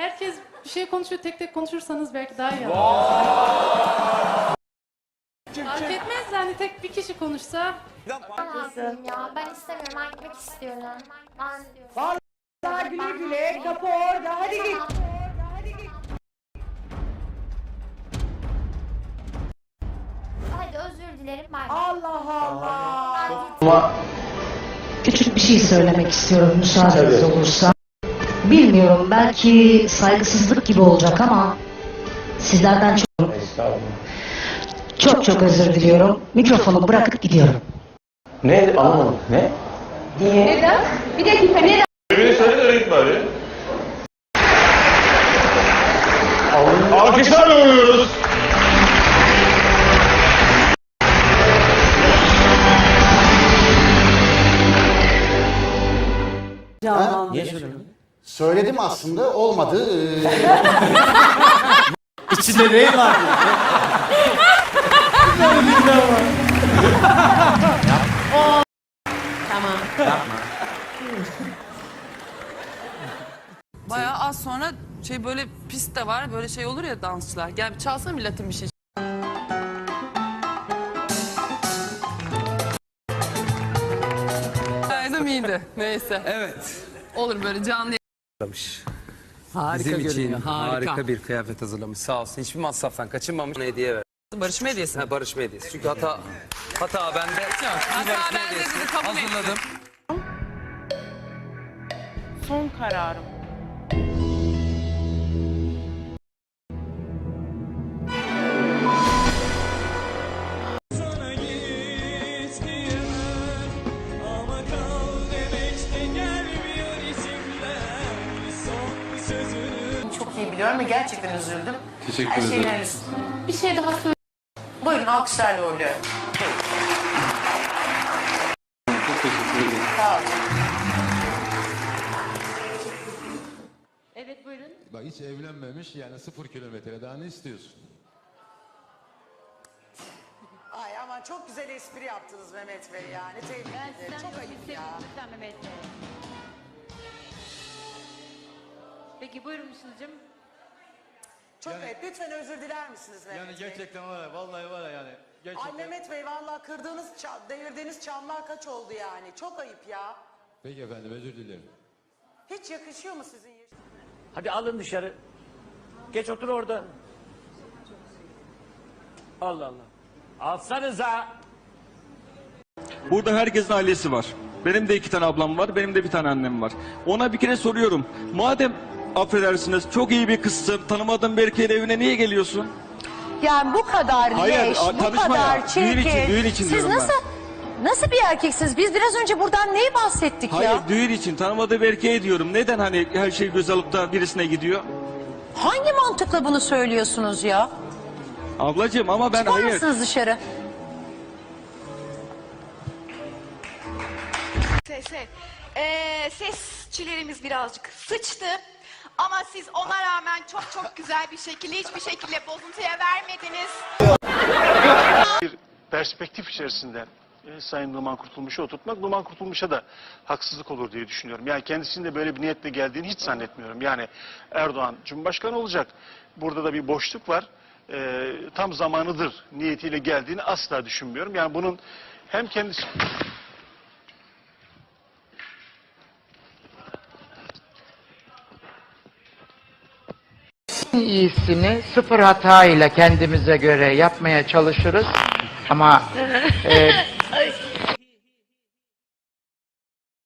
herkes bir şey konuşuyor tek tek konuşursanız belki daha iyi olur. Fark etmez yani tek bir kişi konuşsa Haklısın ya. Ben istemiyorum. Ben gitmek istiyorum. Ben Daha güle güle. Kapı orada. Hadi git. Hadi özür dilerim. Allah Allah. Ama küçük bir şey söylemek istiyorum müsaadeniz olursa. Bilmiyorum belki saygısızlık gibi olacak ama sizlerden çok çok çok özür diliyorum. Mikrofonu bırakıp gidiyorum. Ne? Anlamadım. Ne? Beni söyle de renk bari. Alkışlarla uğurluyoruz. Niye söylemiyorsun? Söyledim aslında olmadı. Ee, İçinde ne var? Bayağı az sonra şey böyle pist de var böyle şey olur ya dansçılar. Gel bir çalsana bir latin bir şey. Aydım iyiydi. Neyse. Evet. Olur böyle canlı. Harika Bizim için görünüyor. harika. Harika. bir kıyafet hazırlamış. Sağ olsun. Hiçbir masraftan kaçınmamış. Ona hediye ver. Barışma hediyesi. mi? Ha, barışma hediyesi. Çünkü hata hata bende. Hatta ben de sizi kabul Hazırladım. Son kararım. İyi biliyorum ve gerçekten üzüldüm. Teşekkür Her ederim. şeyleriniz. bir şey daha söyle. Buyurun alkışlarla uğurluyorum. Çok teşekkür ederim. Sağ olun. Evet buyurun. Bak hiç evlenmemiş yani sıfır kilometre daha ne istiyorsun? Ay ama çok güzel espri yaptınız Mehmet Bey yani. Tebrik ederim. Çok ayıp ya. Peki buyurun Işıl'cığım. Çok ayıp. Lütfen özür diler misiniz Mehmet Bey? gerçekten var ya vallahi var ya yani. Ay Mehmet Bey vallahi kırdığınız, devirdiğiniz çamlar kaç oldu yani? Çok ayıp ya. Peki efendim özür dilerim. Hiç yakışıyor mu sizin yaş- Hadi alın dışarı. Geç otur orada. Allah Allah. Alsanıza. Burada herkesin ailesi var. Benim de iki tane ablam var, benim de bir tane annem var. Ona bir kere soruyorum. Madem affedersiniz çok iyi bir kızsın, tanımadığın bir erkeğin evine niye geliyorsun? Yani bu kadar Hayır, leş, a- bu tanışma kadar ya. çirkin. Düğün için, düğün için Siz diyorum ben. nasıl, nasıl bir erkeksiniz? Biz biraz önce buradan neyi bahsettik Hayır, ya? düğün için tanımadığı bir erkeğe diyorum. Neden hani her şey göz alıp da birisine gidiyor? Hangi mantıkla bunu söylüyorsunuz ya? Ablacığım ama ben Çıkar hayır. mısınız dışarı? Sese. Ee, sesçilerimiz birazcık sıçtı. Ama siz ona rağmen çok çok güzel bir şekilde hiçbir şekilde bozuntuya vermediniz. Bir perspektif içerisinde e, Sayın Numan Kurtulmuş'u oturtmak Numan Kurtulmuş'a da haksızlık olur diye düşünüyorum. Yani kendisinin de böyle bir niyetle geldiğini hiç zannetmiyorum. Yani Erdoğan Cumhurbaşkanı olacak. Burada da bir boşluk var. E, tam zamanıdır niyetiyle geldiğini asla düşünmüyorum. Yani bunun hem kendisi... En iyisini sıfır hata ile kendimize göre yapmaya çalışırız. Ama e,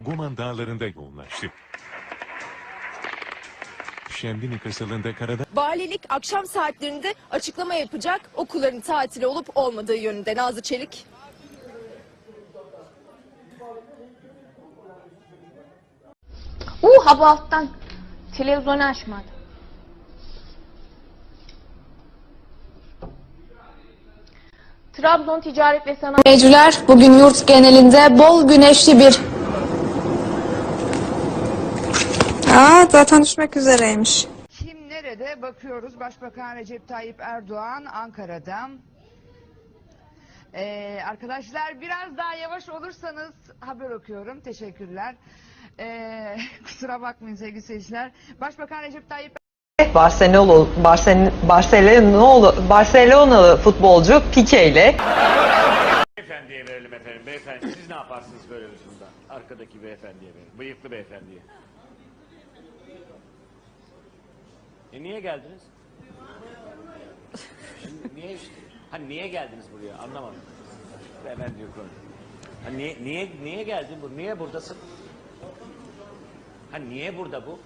Goman Dağları'nda yoğunlaştı. Şembini kırsalında karada Valilik akşam saatlerinde açıklama yapacak okulların tatili olup olmadığı yönünde Nazlı Çelik. Uh hava alttan. Televizyonu açmadı. Trabzon Ticaret ve Sanayi Meyciler bugün yurt genelinde bol güneşli bir Aa, zaten düşmek üzereymiş. Kim nerede? Bakıyoruz. Başbakan Recep Tayyip Erdoğan Ankara'da. Ee, arkadaşlar biraz daha yavaş olursanız haber okuyorum. Teşekkürler. Ee, kusura bakmayın sevgili seyirciler. Başbakan Recep Tayyip Barcelona Barcelona Barcelona Barcelonalı futbolcu Pique ile Beyefendiye verelim efendim. Beyefendi siz ne yaparsınız böyle bir durumda? Arkadaki beyefendiye verelim. Bıyıklı beyefendiye. E niye geldiniz? Şimdi niye işte? Ha niye geldiniz buraya? Anlamadım. Hemen diyor konu. Ha niye niye niye geldin? Niye buradasın? Ha niye burada bu?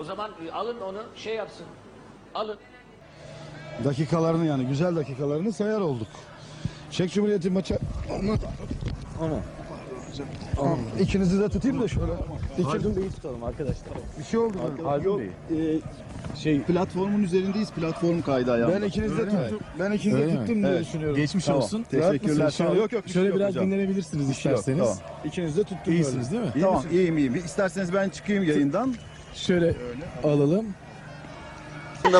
O zaman e, alın onu şey yapsın. Alın. Dakikalarını yani güzel dakikalarını sayar olduk. Çek Cumhuriyeti maçı. Aman. Aman. Aman. İkinizi de tutayım da şöyle. İkinizi de tutalım arkadaşlar. Bir şey oldu mu? Yok. şey platformun üzerindeyiz. Platform kaydı ayağımda. Ben ikinizi de tuttum. Ben ikinizi de tuttum diye düşünüyorum. Geçmiş olsun. Teşekkürler. Olun. Yok yok. Şöyle biraz dinlenebilirsiniz isterseniz. Tamam. İkiniz de tuttum İyisiniz değil mi? tamam iyiyim iyiyim. İsterseniz ben çıkayım yayından. Şöyle alalım.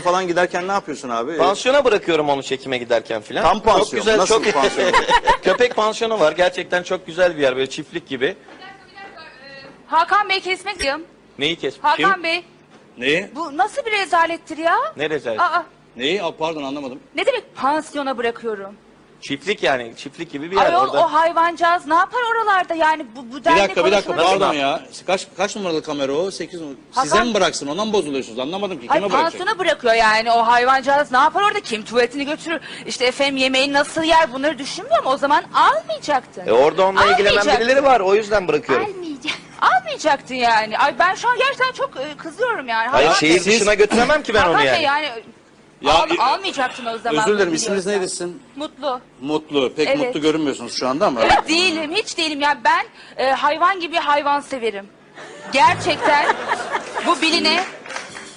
falan giderken ne yapıyorsun abi? Pansiyona bırakıyorum onu çekime giderken filan. Tam pansiyon. Çok güzel, Nasıl çok pansiyon? Köpek pansiyonu var. Gerçekten çok güzel bir yer böyle çiftlik gibi. Hakan Bey kesmek diyorum. Neyi kes? Hakan Bey Neyi? bu nasıl bir rezalettir ya? Ne rezalet? Aa Neyi? Aa, pardon anlamadım. ne demek pansiyona bırakıyorum? Çiftlik yani çiftlik gibi bir yer Ayol orada. o hayvancağız ne yapar oralarda yani bu, bu Bir dakika bir dakika konuşmaları- pardon ya. Kaç kaç numaralı kamera o? 8 numaralı. Size Hakan- mi bıraksın? Ondan bozuluyorsunuz? Anlamadım ki. Ay Kime bırakacak? pansiyona bırakıyor yani o hayvancağız ne yapar orada kim tuvaletini götürür işte efendim yemeği nasıl yer bunları düşünmüyor mu o zaman almayacaktın. E orada onunla ilgilenen Almayacaktın. birileri var o yüzden bırakıyorum. Almayacaktın. Almayacaktın yani. Ay ben şu an gerçekten çok e, kızıyorum yani. Hayır Hakan şehir Bey- dışına götüremem ki ben Hakan onu Bey yani. yani Ya, al- almayacaktın o zaman. Özür dilerim. İsminiz neydi sizin? Mutlu. Mutlu. Pek Evet. mutlu görünmüyorsunuz şu anda ama. Evet değilim hiç değilim ya ben e, hayvan gibi hayvan severim. Gerçekten bu biline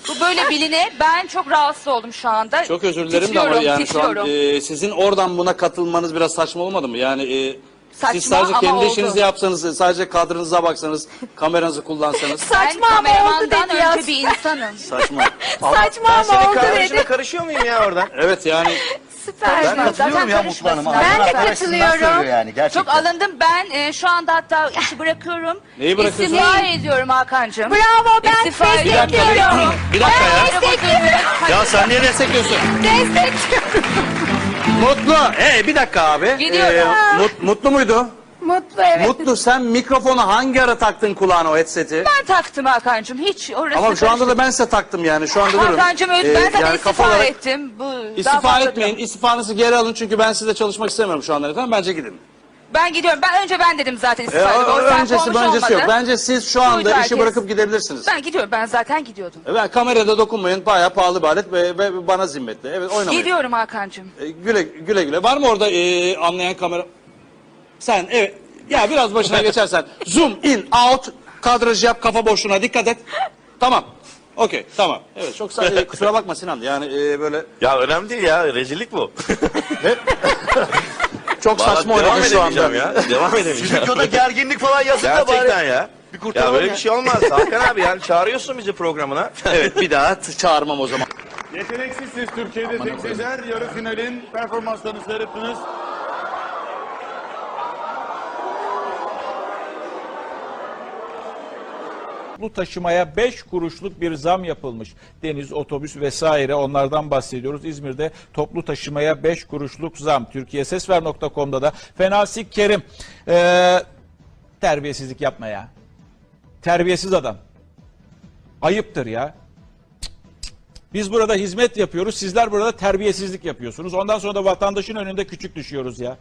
bu böyle biline ben çok rahatsız oldum şu anda. Çok özür dilerim de ama Titriyorum, yani şu an titriyorum. e, sizin oradan buna katılmanız biraz saçma olmadı mı? Yani e, Saçma siz sadece ama kendi oldu. işinizi yapsanız, sadece kadrınıza baksanız, kameranızı kullansanız. ben kameramandan önce bir insanım. Saçma. Saçma Ben ama senin oldu kardeşine dedi. karışıyor muyum ya oradan? Evet yani Süper. Ben katılıyorum ya Mutlu Hanım'a. Ben de söylüyor katılıyorum. yani, gerçekten. Çok alındım. Ben e, şu anda hatta işi bırakıyorum. Neyi bırakıyorsun? İstifa ediyorum Hakan'cığım. Bravo ben İstifa bir dakika, bir dakika, bir dakika ya. Destekliyorum. Ya sen niye destekliyorsun? Mutlu. Ee bir dakika abi. Gidiyorum. mut- mutlu muydu? Mutlu evet. Mutlu sen mikrofonu hangi ara taktın kulağına o headseti? Ben taktım Hakan'cığım. Hiç orası Ama şu anda da ben size taktım yani şu anda durun. Hakan'cığım Ee, ben zaten yani istifa olarak ettim. Bu, daha İstifa fazla etmeyin. İstifanızı geri alın çünkü ben sizle çalışmak istemiyorum şu anda efendim. Bence gidin. Ben gidiyorum. Ben önce ben dedim zaten Ee, istifa edip. O sen öncesi konmuş öncesi yok. olmadı. Bence siz şu anda Duydu işi herkes. bırakıp gidebilirsiniz. Ben gidiyorum. Ben zaten gidiyordum. Ben kamerada dokunmayın. Bayağı pahalı bir alet ve, ve bana zimmetli. Evet oynamayın. Gidiyorum Hakan'cığım. Ee, güle güle güle. Var mı orada ee, anlayan kamera? Sen evet. Ya biraz başına geçersen. Zoom in out. Kadraj yap kafa boşluğuna dikkat et. Tamam. Okey tamam. Evet çok sağ ee, kusura bakma Sinan. Yani ee, böyle Ya önemli değil ya rezillik bu. çok saçma oynadın şu anda. Devam edemeyeceğim. Stüdyoda gerginlik falan yazın da Gerçekten ya. Bir Ya böyle bir şey olmaz. Hakan abi yani çağırıyorsun bizi programına. Evet bir daha t- çağırmam o zaman. Yeteneksizsiz Türkiye'de tek sezer yarı finalin performanslarını seyrettiniz. Toplu taşımaya 5 kuruşluk bir zam yapılmış. Deniz, otobüs vesaire onlardan bahsediyoruz. İzmir'de toplu taşımaya 5 kuruşluk zam. TürkiyeSesver.com'da da Fenasik Kerim. Ee, terbiyesizlik yapma ya. Terbiyesiz adam. Ayıptır ya. Biz burada hizmet yapıyoruz. Sizler burada terbiyesizlik yapıyorsunuz. Ondan sonra da vatandaşın önünde küçük düşüyoruz ya.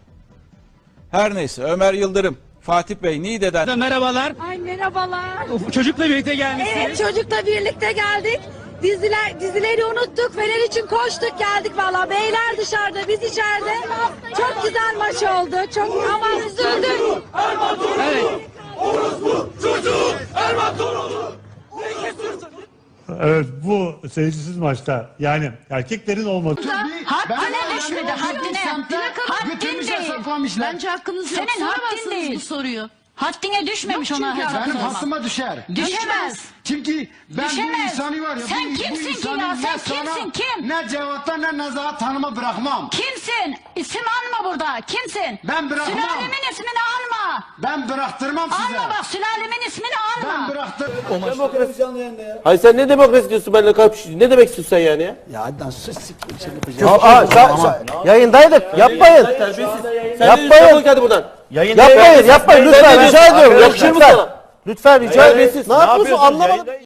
Her neyse Ömer Yıldırım, Fatih Bey, Niğde'den. Merhabalar. Ay merhabalar. Çocukla birlikte gelmişsiniz. Evet çocukla birlikte geldik. Diziler, dizileri unuttuk. Fener için koştuk geldik valla. Beyler dışarıda biz içeride. Çok güzel maç oldu. Çok ama üzüldük. Evet bu seyircisiz maçta yani erkeklerin olmadığı Haddine düşmedi. Haddine. Haddin değil. Bence hakkınız yok. Senin haddin değil. bu soruyu. Haddine düşmemiş ona hesap sormak. düşer. Düşemez. Çünkü ben Düşemez. Sen kimsin ki ya? Sen kimsin? Kim? ne cevattan ne nezahat tanıma bırakmam. Kimsin? İsim anma burada. Kimsin? Ben bırakmam. Sülalemin ismini anma. Alma. Ben bıraktırmam size. Alma bak sülalemin ismini alma. Demokrasi Hayır sen ne demokrasi diyorsun benimle kapışıyorsun? Ne demek istiyorsun sen yani ya? Ya sus siktir içeri Ya, aa, sen- sen- yayındaydık. Yapmayın. Yapmayın. Hadi buradan. Yapmayın, yapmayın lütfen rica ediyorum. Yakışır mı sana? Lütfen rica ediyorum. Ne yapıyorsun anlamadım.